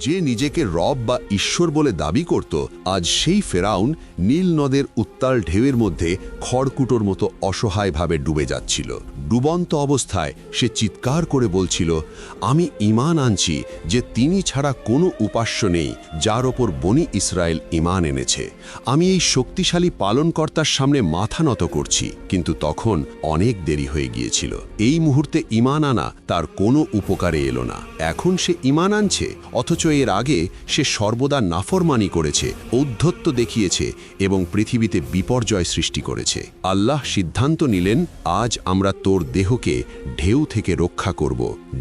যে নিজেকে রব বা ঈশ্বর বলে দাবি করত, আজ সেই ফেরাউন নীল নদের উত্তাল ঢেউয়ের মধ্যে খড়কুটোর মতো অসহায়ভাবে ডুবে যাচ্ছিল। ডুবন্ত অবস্থায় সে চিৎকার করে বলছিল, আমি ইমান আনছি যে তিনি ছাড়া কোনো উপাস্য নেই যার ওপর বনি ইসরায়েল ইমান এনেছে। আমি এই শক্তিশালী পালনকর্তার সামনে মাথা নত করছি। কিন্তু তখন অনেক দেরি হয়ে গিয়েছিল। এই মুহূর্তে ইমান আনা তার কোনো উপকারে এলো না। এখন সে ইমান আনছে, অথচ এর আগে সে সর্বদা নাফরমানি করেছে, ঔদ্ধত্য দেখিয়েছে এবং পৃথিবীতে বিপর্যয় সৃষ্টি করেছে। আল্লাহ সিদ্ধান্ত নিলেন, আজ আমরা তোর দেহকে ঢেউ থেকে রক্ষা করব,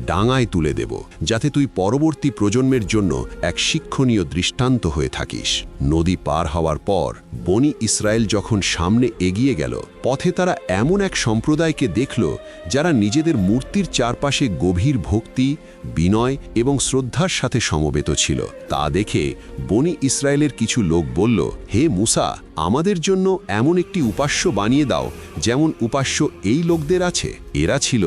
ডাঙায় তুলে দেব, যাতে তুই পরবর্তী প্রজন্মের জন্য এক শিক্ষণীয় দৃষ্টান্ত হয়ে থাকিস। নদী পার হওয়ার পর বনি ইসরায়েল যখন সামনে এগিয়ে গেল পথে তারা এমন এক সম্প্রদায়কে দেখল যারা নিজেদের মূর্তির চারপাশে গভীর ভক্তি, বিনয় এবং শ্রদ্ধার সাথে সমবেত ছিল। তা দেখে বনি ইসরায়েলের কিছু লোক বলল, হে মুসা, আমাদের জন্য এমন একটি উপাস্য বানিয়ে দাও, যেমন উপাস্য এই লোকদের আছে। এরা ছিল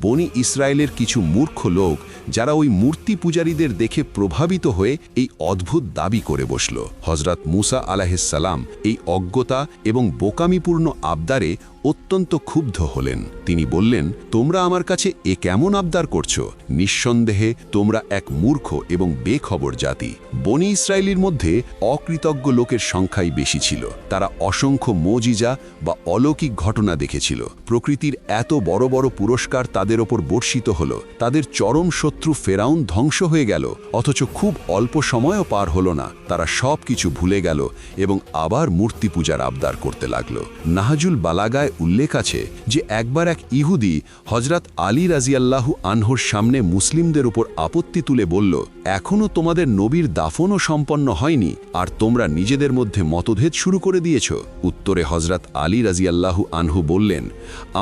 বনি ইসরায়েলের কিছু মূর্খ লোক যারা ওই মূর্তি পূজারীদের দেখে প্রভাবিত হয়ে এই অদ্ভুত দাবি করে বসল। হজরত মুসা আলাহিসাল্লাম এই অজ্ঞতা এবং বোকামিপূর্ণ আবদারে অত্যন্ত ক্ষুব্ধ হলেন। তিনি বললেন, তোমরা আমার কাছে এ কেমন আবদার করছ? নিঃসন্দেহে তোমরা এক মূর্খ এবং বেখবর জাতি। বনি ইসরায়েলির মধ্যে অকৃতজ্ঞ লোকের সংখ্যাই বেশি ছিল। তারা অসংখ্য মজিজা বা অলৌকিক ঘটনা দেখেছিল। প্রকৃতির এত বড় বড় পুরস্কার তাদের ওপর বর্ষিত হল। তাদের চরম শত্রু ফেরাউন ধ্বংস হয়ে গেল। অথচ খুব অল্প সময়ও পার হল না। তারা সব কিছু ভুলে গেল এবং আবার মূর্তি পূজার আবদার করতে লাগল। নাহাজুল বালাগায় উল্লেখ আছে যে একবার এক ইহুদি হজরত আলী রাজিয়াল্লাহু আনহর সামনে মুসলিমদের উপর আপত্তি তুলে বলল এখনও তোমাদের নবীর দাফনও সম্পন্ন হয়নি, আর তোমরা নিজেদের মধ্যে মতভেদ শুরু করে দিয়েছ। উত্তরে হজরত আলী রাজিয়াল্লাহু আনহু বললেন,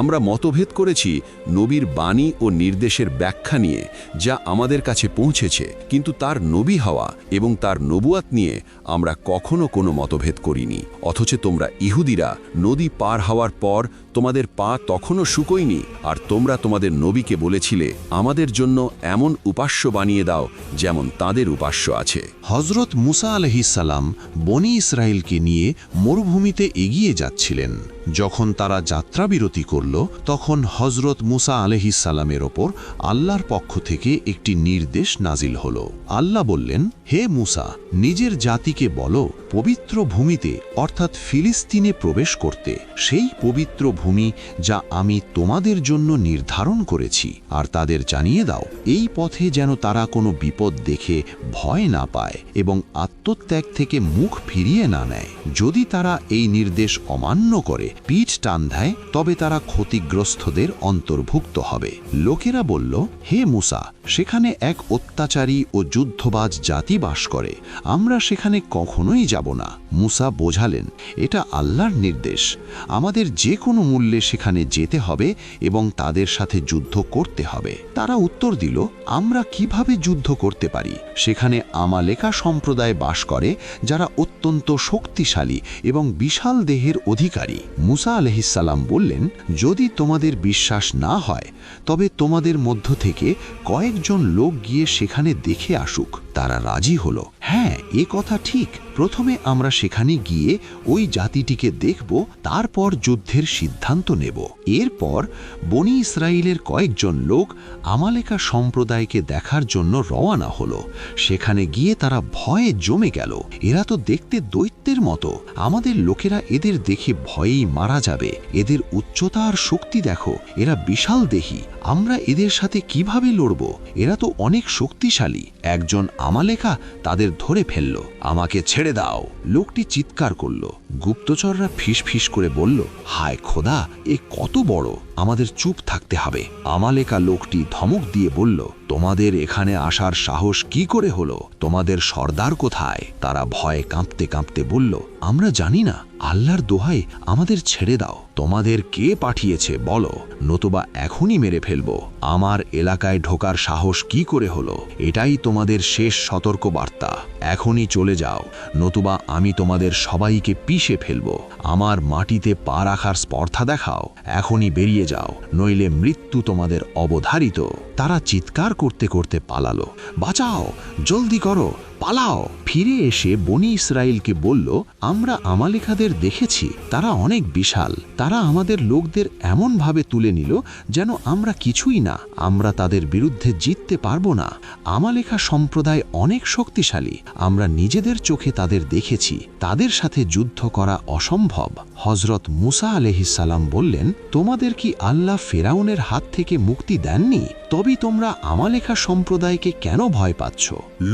আমরা মতভেদ করেছি নবীর বাণী ও নির্দেশের ব্যাখ্যা নিয়ে, যা আমাদের কাছে পৌঁছেছে, কিন্তু তার নবী হওয়া এবং তার নবুয়াত নিয়ে আমরা কখনো কোনো মতভেদ করিনি। অথচ তোমরা ইহুদিরা নদী পার হওয়ার পর তোমাদের পা তখনও শুকোয়নি, আর তোমরা তোমাদের নবীকে বলেছিলে, আমাদের জন্য এমন উপাস্য বানিয়ে দাও যেমন তাদের উপাস্য আছে। হজরত মুসা আলহিসাল্লাম বনি ইসরায়েলকে নিয়ে মরুভূমিতে এগিয়ে যাচ্ছিলেন। যখন তারা যাত্রাবিরতি করল, তখন হজরত মুসা আলহিসাল্লামের ওপর আল্লাহর পক্ষ থেকে একটি নির্দেশ নাজিল হল। আল্লাহ বললেন, হে মুসা, নিজের জাতিকে বলো পবিত্র ভূমিতে, অর্থাৎ ফিলিস্তিনে প্রবেশ করতে, সেই পবিত্র ভূমি যা আমি তোমাদের জন্য নির্ধারণ করেছি। আর তাদের জানিয়ে দাও, এই পথে যেন তারা কোনো বিপদ দেখে ভয় না পায় এবং আত্মত্যাগ থেকে মুখ ফিরিয়ে না নেয়। যদি তারা এই নির্দেশ অমান্য করে, পিঠ টান দেয়, তবে তারা ক্ষতিগ্রস্তদের অন্তর্ভুক্ত হবে। লোকেরা বলল, হে মুসা, সেখানে এক অত্যাচারী ও যুদ্ধবাজ জাতি বাস করে। আমরা সেখানে কখনোই যাব না। মুসা বোঝালেন, এটা আল্লাহর নির্দেশ। আমাদের যে কোনো মূল্যে সেখানে যেতে হবে এবং তাদের সাথে যুদ্ধ করতে হবে। তারা উত্তর দিল, আমরা কীভাবে যুদ্ধ করতে পারি? সেখানে আমালেকা সম্প্রদায় বাস করে, যারা অত্যন্ত শক্তিশালী এবং বিশাল দেহের অধিকারী। মুসা আলহিসাল্লাম বললেন, যদি তোমাদের বিশ্বাস না হয়, তবে তোমাদের মধ্য থেকে কয়েকজন লোক গিয়ে সেখানে দেখে আসুক। তারা রাজি হলো। হ্যাঁ এ কথা ঠিক। প্রথমে আমরা সেখানে গিয়ে ওই জাতিটিকে দেখব, তারপর যুদ্ধের সিদ্ধান্ত নেব। এরপর বনি ইসরায়েলের কয়েকজন লোক আমালেকা সম্প্রদায়কে দেখার জন্য রওয়ানা হলো। সেখানে গিয়ে তারা ভয়ে জমে গেল। এরা তো দেখতে দৈত্যের মতো। আমাদের লোকেরা এদের দেখে ভয়েই মারা যাবে। এদের উচ্চতা আর শক্তি দেখো, এরা বিশাল দেহি। আমরা এদের সাথে কীভাবে লড়ব? এরা তো অনেক শক্তিশালী। একজন আমালেখা তাদের ধরে ফেলল। আমাকে ছেড়ে দাও। লোকটি চিৎকার করল। গুপ্তচররা ফিস ফিস করে বলল, হায় খোদা, এ কত বড়! আমাদের চুপ থাকতে হবে। আমালেকা লোকটি ধমক দিয়ে বলল, তোমাদের এখানে আসার সাহস কি করে হলো? তোমাদের সর্দার কোথায়? তারা ভয়ে কাঁপতে কাঁপতে বলল, আমরা জানি না। আল্লাহর দোহাই আমাদের ছেড়ে দাও। তোমাদের কে পাঠিয়েছে বলো, নতুবা এখনই মেরে ফেলব। আমার এলাকায় ঢোকার সাহস কি করে হলো? এটাই তোমাদের শেষ সতর্ক বার্তা এখনই চলে যাও। নতুবা আমি তোমাদের সবাইকে পিষ পিষে ফেলব। আমার মাটিতে পা রাখার স্পর্ধা দেখাও। এখনই বেরিয়ে যাও, নইলে মৃত্যু তোমাদের অবধারিত। তারা চিৎকার করতে করতে পালালো। বাঁচাও, জলদি করো। পালাও। ফিরে এসে বনি ইসরায়েলকে বলল, আমরা আমালেখাদের দেখেছি, তারা অনেক বিশাল। তারা আমাদের লোকদের এমনভাবে তুলে নিল যেন আমরা কিছুই না, আমরা তাদের বিরুদ্ধে জিততে পারব না। আমালেখা সম্প্রদায় অনেক শক্তিশালী, আমরা নিজেদের চোখে তাদের দেখেছি। তাদের সাথে যুদ্ধ করা অসম্ভব। হজরত মুসা আলহিসাল্লাম বললেন, তোমাদের কি আল্লাহ ফেরাউনের হাত থেকে মুক্তি দেননি? তবে তোমরা আমালেখা সম্প্রদায়কে কেন ভয় পাচ্ছ?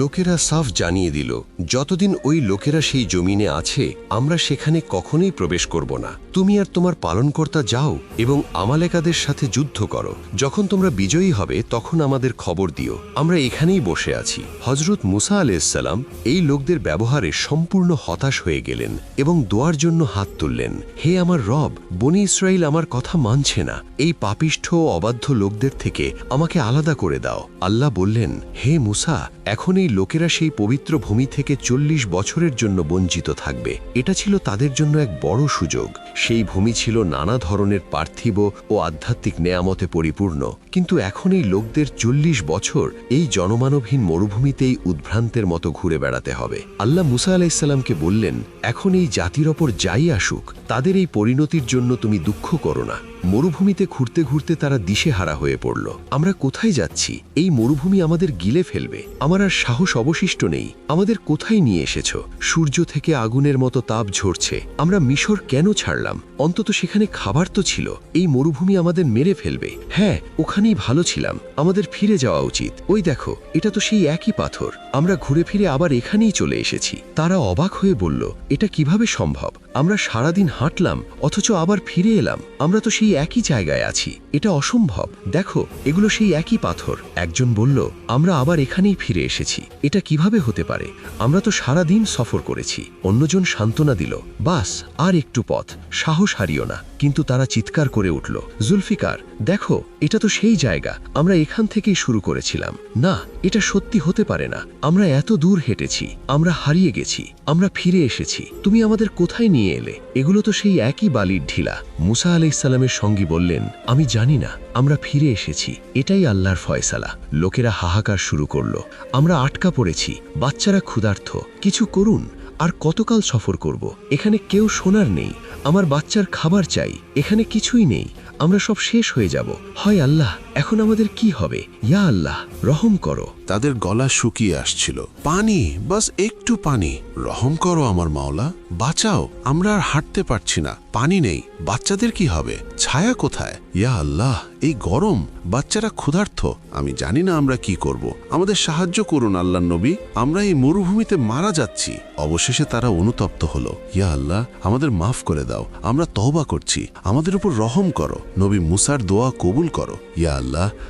লোকেরা সাফ জানিয়ে দিল, যতদিন ওই লোকেরা সেই জমিনে আছে, আমরা সেখানে কখনোই প্রবেশ করব না। তুমি আর তোমার পালনকর্তা যাও এবং আমালেকাদের সাথে যুদ্ধ করো। যখন তোমরা বিজয়ী হবে, তখন আমাদের খবর দিও। আমরা এখানেই বসে আছি। হজরত মুসা আলাইসাল্লাম এই লোকদের ব্যবহারে সম্পূর্ণ হতাশ হয়ে গেলেন এবং দোয়ার জন্য হাত তুললেন, হে আমার রব, বনি ইসরায়েল আমার কথা মানছে না। এই পাপিষ্ঠ অবাধ্য লোকদের থেকে আমাকে আলাদা করে দাও। আল্লাহ বললেন, হে মুসা, এখন এই লোকেরা সেই পবিত্র ভূমি থেকে চল্লিশ বছরের জন্য বঞ্চিত থাকবে। এটা ছিল তাদের জন্য এক বড় সুযোগ। সেই ভূমি ছিল নানা ধরনের পার্থিব ও আধ্যাত্মিক নেয়ামতে পরিপূর্ণ। কিন্তু এখন এই লোকদের চল্লিশ বছর এই জনমানবহীন মরুভূমিতেই উদ্ভ্রান্তের মতো ঘুরে বেড়াতে হবে। আল্লাহ মুসা আলাইসাল্লামকে বললেন এখন এই জাতির ওপর যাই আসুক, তাদের এই পরিণতির জন্য তুমি দুঃখ করো না। মরুভূমিতে ঘুরতে ঘুরতে তারা দিশেহারা হয়ে পড়ল। আমরা কোথায় যাচ্ছি? এই মরুভূমি আমাদের গিলে ফেলবে। আমার আর সাহস অবশিষ্ট নেই। আমাদের কোথায় নিয়ে এসেছ? সূর্য থেকে আগুনের মতো তাপ ঝরছে। আমরা মিশর কেন ছাড়লাম? অন্তত সেখানে খাবার তো ছিল। এই মরুভূমি আমাদের মেরে ফেলবে। হ্যাঁ ওখানেই ভালো ছিলাম। আমাদের ফিরে যাওয়া উচিত। ওই দেখো, এটা তো সেই একই পাথর। আমরা ঘুরে ফিরে আবার এখানেই চলে এসেছি। তারা অবাক হয়ে বলল এটা কীভাবে সম্ভব? আমরা সারাদিন হাঁটলাম, অথচ আবার ফিরে এলাম। আমরা তো সেই একই জায়গায় আছি। এটা অসম্ভব। দেখো, এগুলো সেই একই পাথর। একজন বলল, আমরা আবার এখানেই ফিরে এসেছি। এটা কীভাবে হতে পারে? আমরা তো সারা দিন সফর করেছি। অন্যজন সান্ত্বনা দিল, বাস, আর একটু পথ। সাহস হারিও না। কিন্তু তারা চিৎকার করে উঠল, জুলফিকার, দেখো, এটা তো সেই জায়গা। আমরা এখান থেকেই শুরু করেছিলাম। না, এটা সত্যি হতে পারে না। আমরা এত দূর হেঁটেছি। আমরা হারিয়ে গেছি। আমরা ফিরে এসেছি। তুমি আমাদের কোথায় নিয়ে এলে? এগুলো তো সেই একই বালির ঢিলা। মুসা আলাইসাল্লামের সঙ্গী বললেন, আমি জানি না, আমরা ফিরে এসেছি। এটাই আল্লাহর ফয়সালা। লোকেরা হাহাকার শুরু করল, আমরা আটকা পড়েছি, বাচ্চারা ক্ষুধার্থ কিছু করুন, আর কতকাল সফর করব? এখানে কেউ শোনার নেই, আমার বাচ্চার খাবার চাই, এখানে কিছুই নেই, আমরা সব শেষ হয়ে যাব। হয় আল্লাহ এখন আমাদের কি হবে? ইয়া আল্লাহ, রহম করো। তাদের গলা শুকিয়ে আসছিল। পানি, বাস একটু পানি। রহম করো আমার মাওলা, বাঁচাও, আমরা আর হাঁটতে পারছি না। পানি নেই, বাচ্চাদের কি হবে? ছায়া কোথায়? ইয়া আল্লাহ, এই গরম, বাচ্চারা ক্ষুধার্থ। আমি জানি না আমরা কি করব। আমাদের সাহায্য করুন আল্লাহ নবী, আমরা এই মরুভূমিতে মারা যাচ্ছি। অবশেষে তারা অনুতপ্ত হলো। ইয়া আল্লাহ, আমাদের মাফ করে দাও, আমরা তহবা করছি। আমাদের উপর রহম করো। নবী মুসার দোয়া কবুল করো। ইয়া আল্লাহ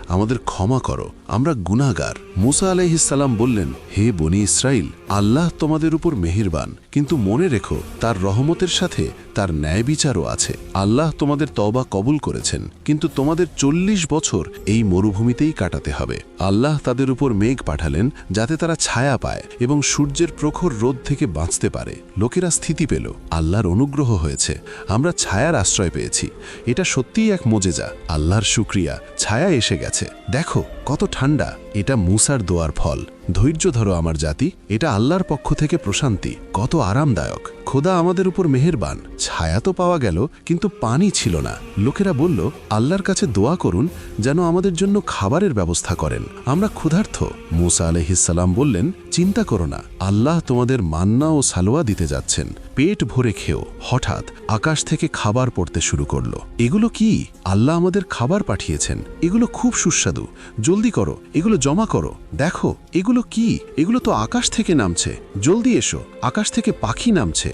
আমাদের ক্ষমা করো, আমরা গুনাগার মুসা আলাইহিসাল্লাম বললেন, হে বনি ইসরাইল আল্লাহ তোমাদের উপর মেহেরবান। কিন্তু মনে রেখো, তার রহমতের সাথে তার ন্যায় বিচারও আছে। আল্লাহ তোমাদের তওবা কবুল করেছেন, কিন্তু তোমাদের চল্লিশ বছর এই মরুভূমিতেই কাটাতে হবে। আল্লাহ তাদের উপর মেঘ পাঠালেন, যাতে তারা ছায়া পায় এবং সূর্যের প্রখর রোদ থেকে বাঁচতে পারে। লোকেরা স্থিতি পেল, আল্লাহর অনুগ্রহ হয়েছে। আমরা ছায়ার আশ্রয় পেয়েছি। এটা সত্যিই এক মোজেজা। আল্লাহর শুক্রিয়া, ছায়া এসে গেছে। দেখো, কত ঠান্ডা। এটা মুসার দোয়ার ফল। ধৈর্য ধরো আমার জাতি, এটা আল্লাহর পক্ষ থেকে প্রশান্তি। কত আরামদায়ক। খোদা আমাদের উপর মেহেরবান। ছায়া তো পাওয়া গেল, কিন্তু পানি ছিল না। লোকেরা বলল, আল্লাহর কাছে দোয়া করুন যেন আমাদের জন্য খাবারের ব্যবস্থা করেন। আমরা ক্ষুধার্থ মুসা আলহিসাল্লাম বললেন, চিন্তা করো না, আল্লাহ তোমাদের মান্না ও সালোয়া দিতে যাচ্ছেন। পেট ভরে খেও। হঠাৎ আকাশ থেকে খাবার পড়তে শুরু করল। এগুলো কি? আল্লাহ আমাদের খাবার পাঠিয়েছেন। এগুলো খুব সুস্বাদু। জলদি করো, এগুলো জমা করো। দেখো, এগুলো কি? এগুলো তো আকাশ থেকে নামছে। জলদি এসো, আকাশ থেকে পাখি নামছে।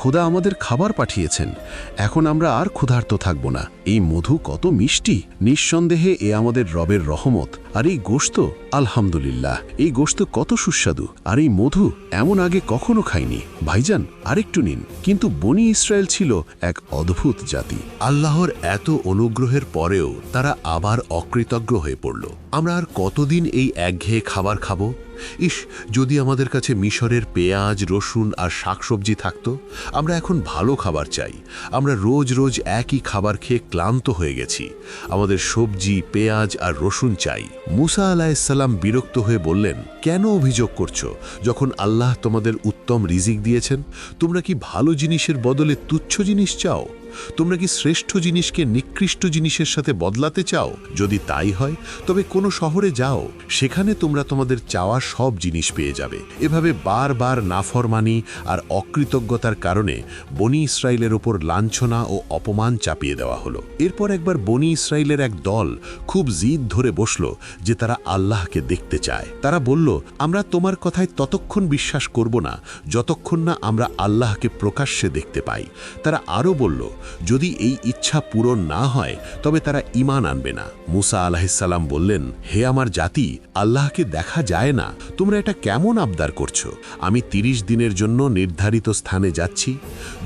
খোদা আমাদের খাবার পাঠিয়েছেন। এখন আমরা আর ক্ষুধার্ত থাকব না। এই মধু কত মিষ্টি। নিঃসন্দেহে এ আমাদের রবের রহমত। আর এই গোস্ত আলহামদুলিল্লাহ। এই গোস্ত কত সুস্বাদু। আর এই মধু এমন আগে কখনো খাইনি। ভাইজান, আরেকটু নিন। কিন্তু বনি ইসরায়েল ছিল এক অদ্ভুত জাতি। আল্লাহর এত অনুগ্রহের পরেও তারা আবার অকৃতজ্ঞ হয়ে পড়ল। আমরা আর কতদিন এই একঘেয়ে খাবার খাব? ইস, যদি আমাদের কাছে মিশরের পেঁয়াজ, রসুন আর শাকসবজি থাকত আমরা এখন ভালো খাবার চাই। আমরা রোজ রোজ একই খাবার খেয়ে ক্লান্ত হয়ে গেছি। আমাদের সবজি, পেঁয়াজ আর রসুন চাই। মুসা আলাহিসাল্লাম বিরক্ত হয়ে বললেন, কেন অভিযোগ করছ? যখন আল্লাহ তোমাদের উত্তম রিজিক দিয়েছেন, তোমরা কি ভালো জিনিসের বদলে তুচ্ছ জিনিস চাও? তোমরা কি শ্রেষ্ঠ জিনিসকে নিকৃষ্ট জিনিসের সাথে বদলাতে চাও? যদি তাই হয়, তবে কোনো শহরে যাও, সেখানে তোমরা তোমাদের চাওয়া সব জিনিস পেয়ে যাবে। এভাবে বারবার নাফরমানি আর অকৃতজ্ঞতার কারণে বনি ইসরায়েলের ওপর লাঞ্ছনা ও অপমান চাপিয়ে দেওয়া হলো। এরপর একবার বনি ইসরায়েলের এক দল খুব জিদ ধরে বসল যে তারা আল্লাহকে দেখতে চায়। তারা বলল, আমরা তোমার কথায় ততক্ষণ বিশ্বাস করব না, যতক্ষণ না আমরা আল্লাহকে প্রকাশ্যে দেখতে পাই। তারা আরও বলল যদি এই ইচ্ছা পূরণ না হয়, তবে তারা ইমান আনবে না। মুসা আলাহিসাল্লাম বললেন, হে আমার জাতি, আল্লাহকে দেখা যায় না। তোমরা এটা কেমন আবদার করছ? আমি তিরিশ দিনের জন্য নির্ধারিত স্থানে যাচ্ছি।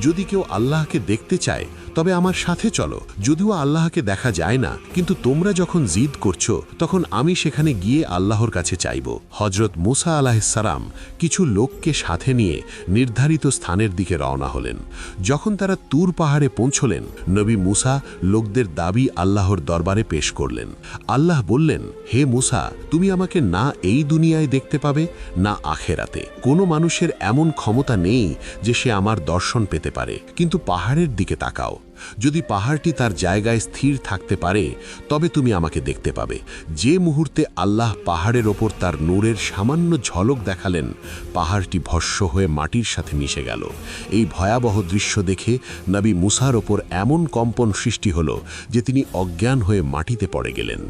যদি কেউ আল্লাহকে দেখতে চায় তবে আমার সাথে চলো। যদিও আল্লাহকে দেখা যায় না, কিন্তু তোমরা যখন জিদ করছ, তখন আমি সেখানে গিয়ে আল্লাহর কাছে চাইব। হজরত মুসা আলাহিসাল্লাম কিছু লোককে সাথে নিয়ে নির্ধারিত স্থানের দিকে রওনা হলেন। যখন তারা তুর পাহাড়ে পৌঁছলেন, নবী মুসা লোকদের দাবি আল্লাহর দরবারে পেশ করলেন। আল্লাহ বললেন, হে মুসা, তুমি আমাকে না এই দুনিয়ায় দেখতে পাবে, না আখেরাতে। কোনো মানুষের এমন ক্ষমতা নেই যে সে আমার দর্শন পেতে পারে। কিন্তু পাহাড়ের দিকে তাকাও। যদি পাহাড়টি তার জায়গায় স্থির থাকতে পারে, তবে তুমি আমাকে দেখতে পাবে। যে মুহূর্তে আল্লাহ পাহাড়ের ওপর তার নূরের সামান্য ঝলক দেখালেন, পাহাড়টি ভস্য হয়ে মাটির সাথে মিশে গেল। এই ভয়াবহ দৃশ্য দেখে নবী মুসার ওপর এমন কম্পন সৃষ্টি হল যে তিনি অজ্ঞান হয়ে মাটিতে পড়ে গেলেন।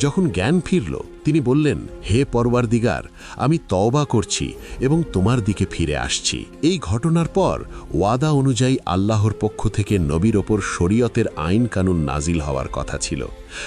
যখন জ্ঞান ফিরল তিনি বললেন, হে পরওয়ার দিগার আমি তওবা করছি এবং তোমার দিকে ফিরে আসছি। এই ঘটনার পর ওয়াদা অনুযায়ী আল্লাহর পক্ষ থেকে নবীর ওপর শরীয়তের আইন কানুন নাজিল হওয়ার কথা ছিল।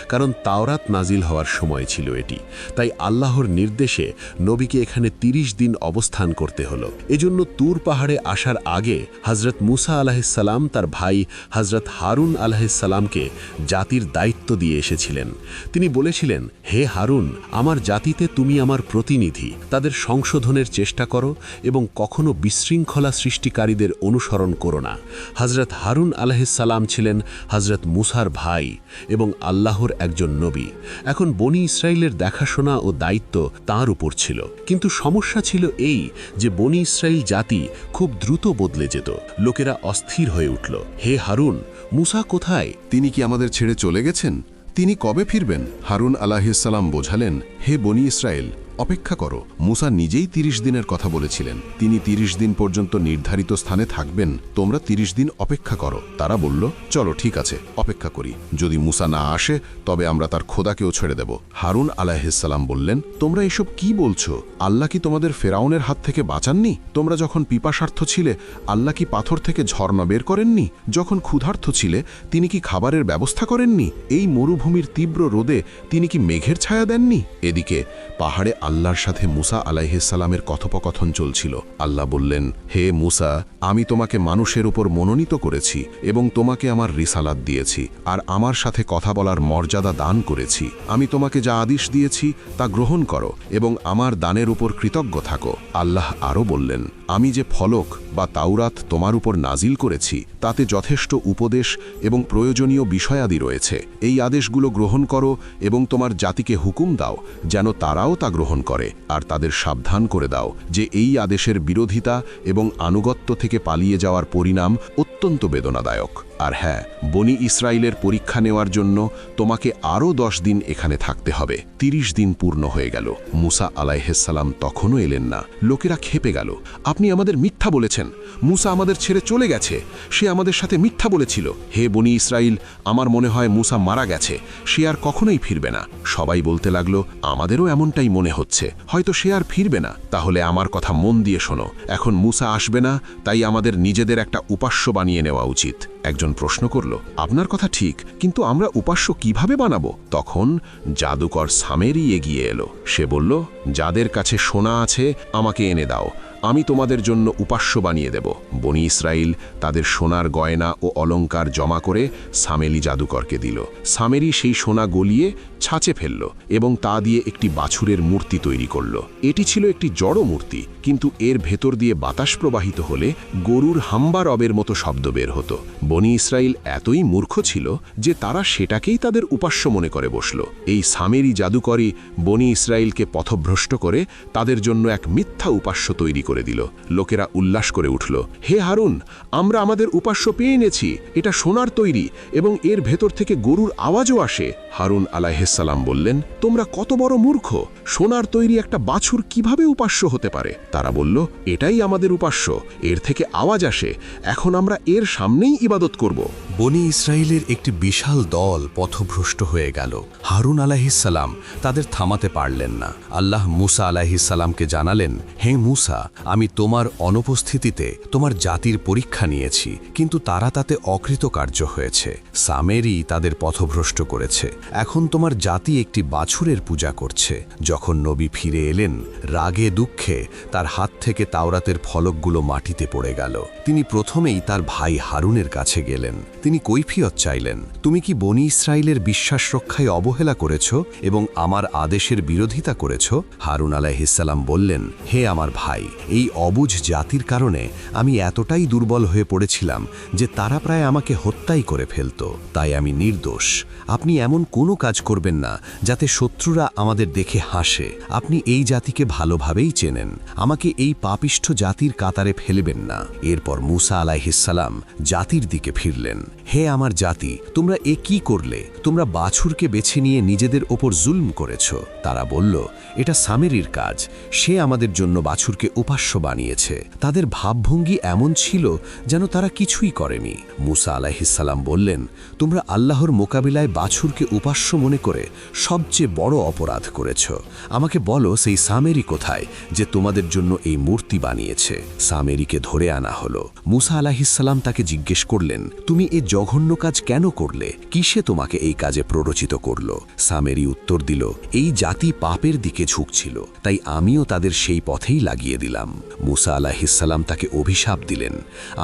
কারণ তাওরাত নাজিল হওয়ার সময় ছিল এটি। তাই আল্লাহর নির্দেশে নবীকে এখানে ৩০ দিন অবস্থান করতে হলো। এজন্য তুর পাহাড়ে আসার আগে হজরত মুসা আলাহিসাল্লাম তার ভাই হজরত হারুন আলাহিসাল্লামকে জাতির দায়িত্ব দিয়ে এসেছিলেন। তিনি বলেছিলেন, হে হারুন, আমার জাতিতে তুমি আমার প্রতিনিধি। তাদের সংশোধনের চেষ্টা করো এবং কখনো বিশৃঙ্খলা সৃষ্টিকারীদের অনুসরণ করো না। হজরত হারুন আলাহিসাল্লাম ছিলেন হজরত মুসার ভাই এবং আল্লাহর একজন নবী। এখন বনি ইসরায়েলের দেখাশোনা ও দায়িত্ব তার উপর ছিল। কিন্তু সমস্যা ছিল এই যে বনি ইসরায়েল জাতি খুব দ্রুত বদলে যেত। লোকেরা অস্থির হয়ে উঠল। হে হারুন, মুসা কোথায়? তিনি কি আমাদের ছেড়ে চলে গেছেন? তিনি কবে ফিরবেন? হারুন আলাহিসাল্লাম বোঝালেন, হে বনি ইসরায়েল অপেক্ষা করো, মুসা নিজেই তিরিশ দিনের কথা বলেছিলেন। তিনি তিরিশ দিন পর্যন্ত নির্ধারিত স্থানে থাকবেন, তোমরা তিরিশ দিন অপেক্ষা করো। তারা বলল, চলো, ঠিক আছে, অপেক্ষা করি। যদি মুসা না আসে, তবে আমরা তার খোদাকেও ছেড়ে দেব। হারুন আলাহিসাল্লাম বললেন, তোমরা এসব কি বলছো? আল্লাহ কি তোমাদের ফেরাউনের হাত থেকে বাঁচাননি? তোমরা যখন পিপাসার্থ ছিলে, আল্লাহ কি পাথর থেকে ঝর্ণা বের করেননি? যখন ক্ষুধার্থ ছিলে, তিনি কি খাবারের ব্যবস্থা করেননি? এই মরুভূমির তীব্র রোদে তিনি কি মেঘের ছায়া দেননি? এদিকে পাহাড়ে আল্লাহর সাথে মুসা আলাইহিসালামের কথোপকথন চলছিল। আল্লাহ বললেন, হে মুসা, আমি তোমাকে মানুষের উপর মনোনীত করেছি এবং তোমাকে আমার রিসালাত দিয়েছি আর আমার সাথে কথা বলার মর্যাদা দান করেছি। আমি তোমাকে যা আদেশ দিয়েছি তা গ্রহণ করো এবং আমার দানের উপর কৃতজ্ঞ থাকো। আল্লাহ আরও বললেন আমি যে ফলক বা তাওরাত তোমার উপর নাজিল করেছি, তাতে যথেষ্ট উপদেশ এবং প্রয়োজনীয় বিষয়াদি রয়েছে। এই আদেশগুলো গ্রহণ করো এবং তোমার জাতিকে হুকুম দাও, যেন তারাও তা গ্রহণ করে, আর তাদের সাবধান করে দাও, যে এই আদেশের বিরোধিতা এবং আনুগত্য থেকে পালিয়ে যাওয়ার পরিণাম অত্যন্ত বেদনাদায়ক। আর হ্যাঁ বনি ইসরায়েলের পরীক্ষা নেওয়ার জন্য তোমাকে আরও দশ দিন এখানে থাকতে হবে। তিরিশ দিন পূর্ণ হয়ে গেল। মুসা আলাইহেসাল্লাম তখনও এলেন না। লোকেরা খেপে গেল। আপনি আমাদের মিথ্যা বলেছেন। মুসা আমাদের ছেড়ে চলে গেছে। সে আমাদের সাথে মিথ্যা বলেছিল। হে বনি ইসরায়েল আমার মনে হয় মুসা মারা গেছে। সে আর কখনোই ফিরবে না। সবাই বলতে লাগল, আমাদেরও এমনটাই মনে হচ্ছে। হয়তো সে আর ফিরবে না। তাহলে আমার কথা মন দিয়ে শোনো। এখন মুসা আসবে না, তাই আমাদের নিজেদের একটা উপাস্য বানিয়ে নেওয়া উচিত। একজন প্রশ্ন করল, আপনার কথা ঠিক, কিন্তু আমরা উপাস্য কীভাবে বানাবো? তখন জাদুকর সামেরই এগিয়ে এলো। সে বলল, যাদের কাছে সোনা আছে, আমাকে এনে দাও। আমি তোমাদের জন্য উপাস্য বানিয়ে দেব। বনি ইসরায়েল তাদের সোনার গয়না ও অলংকার জমা করে সামেলি জাদুকরকে দিল। সামেরি সেই সোনা গলিয়ে ছাঁচে ফেলল এবং তা দিয়ে একটি বাছুরের মূর্তি তৈরি করল। এটি ছিল একটি জড় মূর্তি, কিন্তু এর ভেতর দিয়ে বাতাস প্রবাহিত হলে গরুর হাম্বা রবের মতো শব্দ বের হতো। বনি ইসরায়েল এতই মূর্খ ছিল যে তারা সেটাকেই তাদের উপাস্য মনে করে বসল। এই সামেরি জাদুকরী বনি ইসরায়েলকে পথভ্রষ্ট করে তাদের জন্য এক মিথ্যা উপাস্য তৈরি করে দিল। লোকেরা উল্লাস করে উঠল, হে হারুন, আমরা আমাদের উপাস্য পেয়ে এনেছি, এটা সোনার তৈরি এবং এর ভেতর থেকে গরুর আওয়াজও আসে। হারুন আলাইসাল্লাম বললেন, তোমরা কত বড় মূর্খ, সোনার তৈরি একটা বাছুর কীভাবে উপাস্য হতে পারে? তারা বলল, এটাই আমাদের উপাস্য, এর থেকে আওয়াজ আসে, এখন আমরা এর সামনেই ইবাদত করব। বনি ইসরায়েলের একটি বিশাল দল পথভ্রষ্ট হয়ে গেল। হারুন আলাহিসাল্লাম তাদের থামাতে পারলেন না। আল্লাহ মুসা আলাহিসাল্লামকে জানালেন, হে মুসা আমি তোমার অনুপস্থিতিতে তোমার জাতির পরীক্ষা নিয়েছি, কিন্তু তারা তাতে অকৃতকার্য হয়েছে। সামেরই তাদের পথভ্রষ্ট করেছে। এখন তোমার জাতি একটি বাছুরের পূজা করছে। যখন নবী ফিরে এলেন, রাগে দুঃখে তার হাত থেকে তাওরাতের ফলকগুলো মাটিতে পড়ে গেল। তিনি প্রথমেই তার ভাই হারুনের কাছে গেলেন। তিনি কৈফিয়ত চাইলেন, তুমি কি বনি ইসরায়েলের বিশ্বাস রক্ষায় অবহেলা করেছ এবং আমার আদেশের বিরোধিতা করেছ? হারুন আলাহিসাল্লাম বললেন, হে আমার ভাই এই অবুঝ জাতির কারণে আমি এতটাই দুর্বল হয়ে পড়েছিলাম যে তারা প্রায় আমাকে হত্যাই করে ফেলত। তাই আমি নির্দোষ। আপনি এমন কোনো কাজ করবেন না যাতে শত্রুরা আমাদের দেখে হাসে। আপনি এই জাতিকে ভালোভাবেই চেনেন। আমাকে এই পাপিষ্ঠ জাতির কাতারে ফেলবেন না। এরপর মুসা আলাইহিসাল্লাম জাতির দিকে ফিরলেন। হে আমার জাতি, তোমরা এ কি করলে? তোমরা বাছুরকে বেছে নিয়ে নিজেদের ওপর জুলম করেছ। তারা বলল, এটা সামেরির কাজ। সে আমাদের জন্য বাছুরকে উপাস্য বানিয়েছে। তাদের ভাবভঙ্গি এমন ছিল যেন তারা কিছুই করেনি। মুসা আলাহিসাল্লাম বললেন, তোমরা আল্লাহর মোকাবিলায় বাছুরকে উপাস্য মনে করে সবচেয়ে বড় অপরাধ করেছ। আমাকে বলো, সেই সামেরি কোথায় যে তোমাদের জন্য এই মূর্তি বানিয়েছে? সামেরিকে ধরে আনা হলো। মুসা আলাহিসাল্লাম তাকে জিজ্ঞেস করলেন, তুমি এ জঘন্য কাজ কেন করলে? কিসে তোমাকে এই কাজে প্ররোচিত করল? সামেরি উত্তর দিল, এই জাতি পাপের দিকে ঝুঁকছিল, তাই আমিও তাদের সেই পথেই লাগিয়ে দিলাম। মুসা আলাহিসাল্লাম তাকে অভিশাপ দিলেন,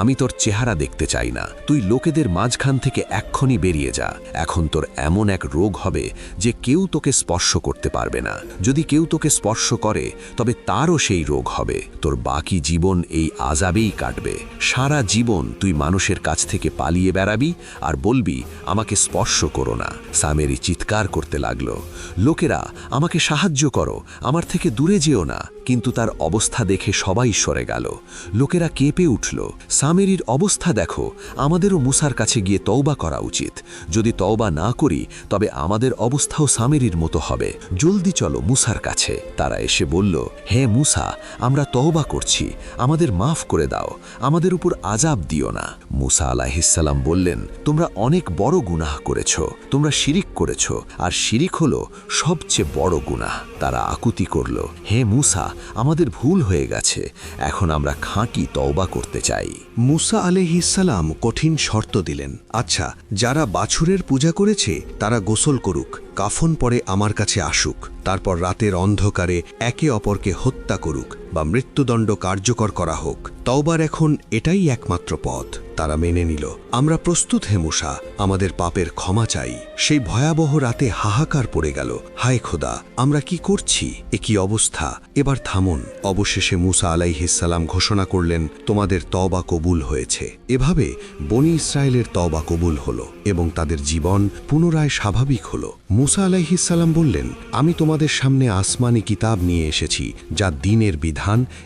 আমি তোর চেহারা দেখতে চাই না, তুই লোকেদের মাঝখান থেকে এক্ষণি বেরিয়ে যা, এখন তোর এমন এক রোগ হবে যে কেউ তোকে স্পর্শ করতে পারবে না। যদি কেউ তোকে স্পর্শ করে, তবে তারও সেই রোগ হবে, তোর বাকি জীবন এই আজাবেই কাটবে, সারা জীবন তুই মানুষের কাছ থেকে পালিয়ে বেড়াবি আর বলবি, আমাকে স্পর্শ করো না। সামেরি চিৎকার করতে লাগল। লোকেরা, আমাকে সাহায্য করো, আমার থেকে দূরে যেও না। কিন্তু তার অবস্থা দেখে সবাই সরে গেল। লোকেরা কেঁপে উঠল। সামেরির অবস্থা দেখো, আমাদেরও মুসার কাছে গিয়ে তওবা করা উচিত। যদি তওবা না করি, তবে আমাদের অবস্থাও সামেরির মতো হবে। জলদি চলো মুসার কাছে। তারা এসে বলল, হে মুসা, আমরা তওবা করছি। আমাদের মাফ করে দাও। আমাদের উপর আজাব দিও না। মুসা আলাহিসাল্লাম বললেন তোমরা অনেক বড় গুনাহ করেছ, তোমরা শিরিক করেছ, আর শিরিক হলো সবচেয়ে বড় গুনাহ। তারা আকুতি করল, হে মুসা, আমাদের ভুল হয়ে গেছে, এখন আমরা খাঁটি তওবা করতে চাই। মুসা আলহিসাল্লাম কঠিন শর্ত দিলেন আচ্ছা যারা বাছুরের পূজা করেছে, তারা গোসল করুক, কাফন পরে আমার কাছে আসুক, তারপর রাতের অন্ধকারে একে অপরকে হত্যা করুক বা মৃত্যুদণ্ড কার্যকর করা হোক। তওবার এখন এটাই একমাত্র পথ। তারা মেনে নিল, আমরা প্রস্তুত হে মুসা, আমাদের পাপের ক্ষমা চাই। সেই ভয়াবহ রাতে হাহাকার পড়ে গেল। হায় খোদা, আমরা কি করছি? এ কি অবস্থা? এবার থামুন। অবশেষে মুসা আলাইহিসাল্লাম ঘোষণা করলেন, তোমাদের তওবা কবুল হয়েছে। এভাবে বনি ইসরায়েলের তওবা কবুল হলো এবং তাদের জীবন পুনরায় স্বাভাবিক হলো। মুসা আলাইহিসাল্লাম বললেন, আমি তোমাদের সামনে আসমানি কিতাব নিয়ে এসেছি, যা দিনের বিধান।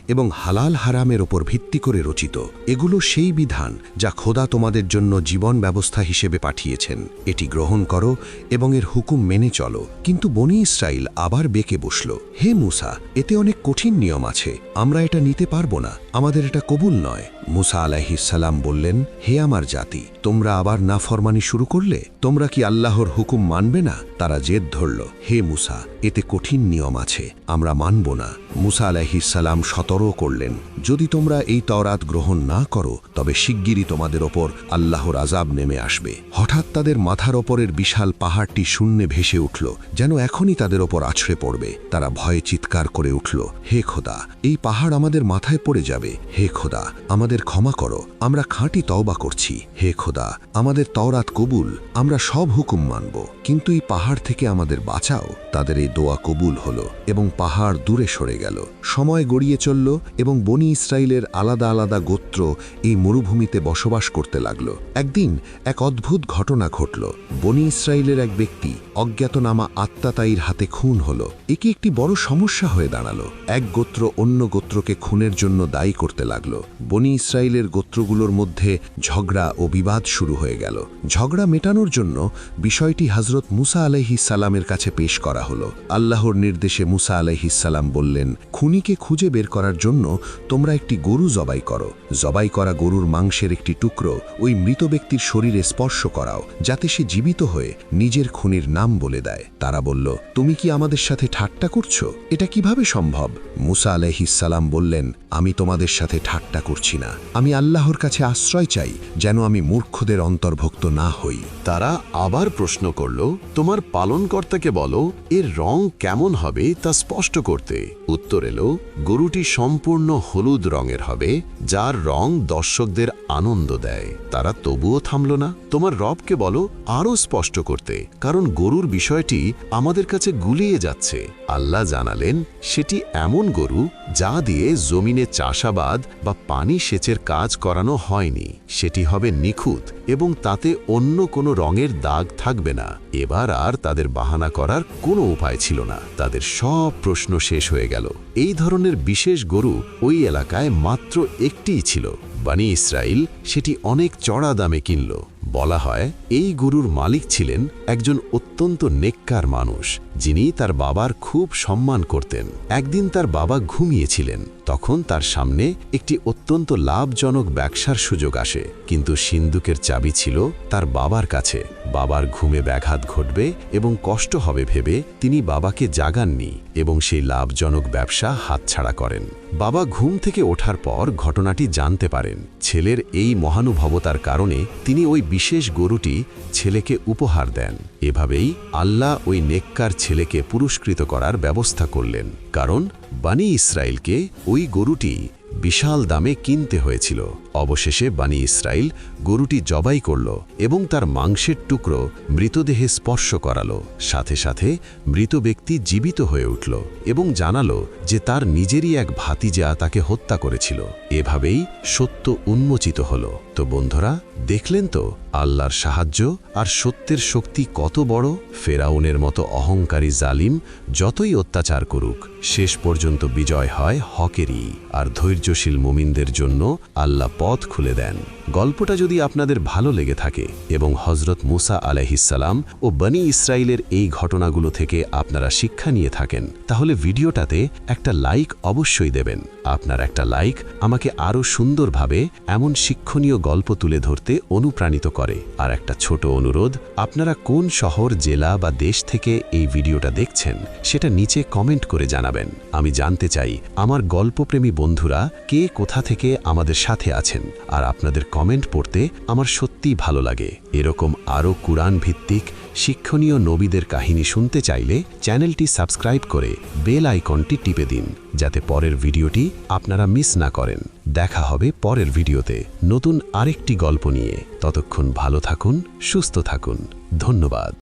এবং হালাল হারামের ওপর ভিত্তি করে রচিত। এগুলো সেই বিধান যা খোদা তোমাদের জন্য জীবন ব্যবস্থা হিসেবে পাঠিয়েছেন। এটি গ্রহণ করো এবং এর হুকুম মেনে চলো। কিন্তু বনি ইসরায়েল আবার বেঁকে বসল। হে মুসা, এতে অনেক কঠিন নিয়ম আছে। আমরা এটা নিতে পারব না। আমাদের এটা কবুল নয়। মুসা আলাহিসাল্লাম বললেন, হে আমার জাতি, তোমরা আবার নাফরমানি শুরু করলে? তোমরা কি আল্লাহর হুকুম মানবে না? তারা জেদ ধরল। হে মুসা, এতে কঠিন নিয়ম আছে। আমরা মানব না। মুসা আলাহিসাল্লাম সতর্ক করলেন। যদি তোমরা এই তরাত গ্রহণ না করো, তবে শিগগিরই তোমাদের ওপর আল্লাহর আজাব নেমে আসবে। হঠাৎ তাদের মাথার ওপরের বিশাল পাহাড়টি শূন্যে ভেসে উঠল, যেন এখনই তাদের ওপর আছড়ে পড়বে। তারা ভয়ে চিৎকার করে উঠল, হে খোদা, এই পাহাড় আমাদের মাথায় পড়ে যাবে। হে খোদা, আমাদের ক্ষমা করো, আমরা খাঁটি তওবা করছি। হে খোদা, আমাদের তওরাত কবুল, আমরা সব হুকুম মানব। কিন্তু এই পাহাড় থেকে আমাদের বাঁচাও, তাদের এই দোয়া কবুল হলো এবং পাহাড় দূরে সরে গেল। সময় গড়িয়ে চলল এবং বনি ইসরায়েলের আলাদা আলাদা গোত্র এই মরুভূমিতে বসবাস করতে লাগল। একদিন এক অদ্ভুত ঘটনা ঘটল। বনি ইসরায়েলের এক ব্যক্তি অজ্ঞাতনামা আত্মাতাইর হাতে খুন হলো। একে একটি বড় সমস্যা হয়ে দাঁড়াল। এক গোত্র অন্য গোত্রকে খুনের জন্য দায়ী করতে লাগল। বনি ইসরায়েলের গোত্রগুলোর মধ্যে ঝগড়া ও বিবাদ শুরু হয়ে গেল। ঝগড়া মেটানোর জন্য বিষয়টি হজরত মুসা আলাইহিসালামের কাছে পেশ করা হলো। আল্লাহর নির্দেশে মুসা আলাইহিসাল্লাম বললেন, খুনিকে খুঁজে বের করার জন্য তোমরা একটি গরু জবাই করো। জবাই করা গরুর মাংসের একটি টুকরো ওই মৃত ব্যক্তির শরীরে স্পর্শ করাও, যাতে সে জীবিত হয়ে নিজের খুনির নাম বলে দেয়। তারা বলল, তুমি কি আমাদের সাথে ঠাট্টা করছ? এটা কীভাবে সম্ভব? মুসা আলাইহিসাল্লাম বললেন, আমি তোমাদের সাথে ঠাট্টা করছি না। আমি আল্লাহর কাছে আশ্রয় চাই, যেন আমি মূর্খদের অন্তর্ভুক্ত না হই। তারা আবার প্রশ্ন করল তোমার পালনকর্তাকে বলো, এর রং কেমন হবে তা স্পষ্ট করতে। উত্তর এলো, গরুটি সম্পূর্ণ হলুদ রঙের হবে, যার রং দর্শকদের আনন্দ দেয়। তারা তবুও থামল না। তোমার রবকে বলো, আরও স্পষ্ট করতে, কারণ গরুর বিষয়টি আমাদের কাছে গুলিয়ে যাচ্ছে। আল্লাহ জানালেন, সেটি এমন গরু, যা দিয়ে জমিনে চাষাবাদ বা পানি সেচের কাজ করানো হয়নি। সেটি হবে নিখুঁত এবং তাতে অন্য কোনো রঙের দাগ থাকবে না। এবার আর তাদের বাহানা করার কোনো উপায় ছিল না। তাদের সব প্রশ্ন শেষ হয়ে গেল। এই ধরনের বিশেষ গরু ওই এলাকায় মাত্র একটিই ছিল। বানি ইসরায়েল সেটি অনেক চড়া দামে কিনল। বলা হয়, এই গরুর মালিক ছিলেন একজন অত্যন্ত নেককার মানুষ, যিনি তার বাবার খুব সম্মান করতেন। একদিন তার বাবা ঘুমিয়েছিলেন। তখন তার সামনে একটি অত্যন্ত লাভজনক ব্যবসার সুযোগ আসে। কিন্তু সিন্দুকের চাবি ছিল তার বাবার কাছে। বাবার ঘুমে ব্যাঘাত ঘটবে এবং কষ্ট হবে ভেবে তিনি বাবাকে জাগাননি এবং সেই লাভজনক ব্যবসা হাতছাড়া করেন। বাবা ঘুম থেকে ওঠার পর ঘটনাটি জানতে পারেন। ছেলের এই মহানুভবতার কারণে তিনি ওই বিশেষ গরুটি ছেলেকে উপহার দেন। এভাবেই আল্লাহ ওই নেককার ছেলেকে পুরস্কৃত করার ব্যবস্থা করলেন। কারণ বানি ইসরায়েলকে ওই গরুটি বিশাল দামে কিনতে হয়েছিল। অবশেষে বানী ইসরায়েল গরুটি জবাই করল এবং তার মাংসের টুকরো মৃতদেহে স্পর্শ করাল। সাথে সাথে মৃত ব্যক্তি জীবিত হয়ে উঠল এবং জানাল যে তার নিজেরই এক ভাতিজা তাকে হত্যা করেছিল। এভাবেই সত্য উন্মোচিত হল। তো বন্ধুরা, দেখলেন তো আল্লাহর সাহায্য আর সত্যের শক্তি কত বড়? ফেরাউনের মতো অহংকারী জালিম যতই অত্যাচার করুক, শেষ পর্যন্ত বিজয় হয় হকেরই। আর ধৈর্যশীল মুমিনদের জন্য আল্লাহ পথ খুলে দেন। গল্পটা যদি আপনাদের ভালো লেগে থাকে এবং হজরত মুসা আলাইহিসাল্লাম ও বনি ইসরায়েলের এই ঘটনাগুলো থেকে আপনারা শিক্ষা নিয়ে থাকেন, তাহলে ভিডিওটাতে একটা লাইক অবশ্যই দেবেন। আপনার একটা লাইক আমাকে আরও সুন্দরভাবে এমন শিক্ষণীয় গল্প তুলে ধরতে অনুপ্রাণিত করে। আর একটা ছোট অনুরোধ, আপনারা কোন শহর, জেলা বা দেশ থেকে এই ভিডিওটা দেখছেন, সেটা নিচে কমেন্ট করে জানাবেন। আমি জানতে চাই, আমার গল্পপ্রেমী বন্ধুরা কে কোথা থেকে আমাদের সাথে আছেন? আর আপনাদের কমেন্ট পড়তে আমার সত্যিই ভালো লাগে। এরকম আরও কুরআন ভিত্তিক শিক্ষণীয় নবীদের কাহিনী শুনতে চাইলে চ্যানেলটি সাবস্ক্রাইব করে বেল আইকনটি টিপে দিন, যাতে পরের ভিডিওটি আপনারা মিস না করেন। দেখা হবে পরের ভিডিওতে। নতুন আরেকটি গল্প নিয়ে। ততক্ষণ ভালো থাকুন, সুস্থ থাকুন। ধন্যবাদ।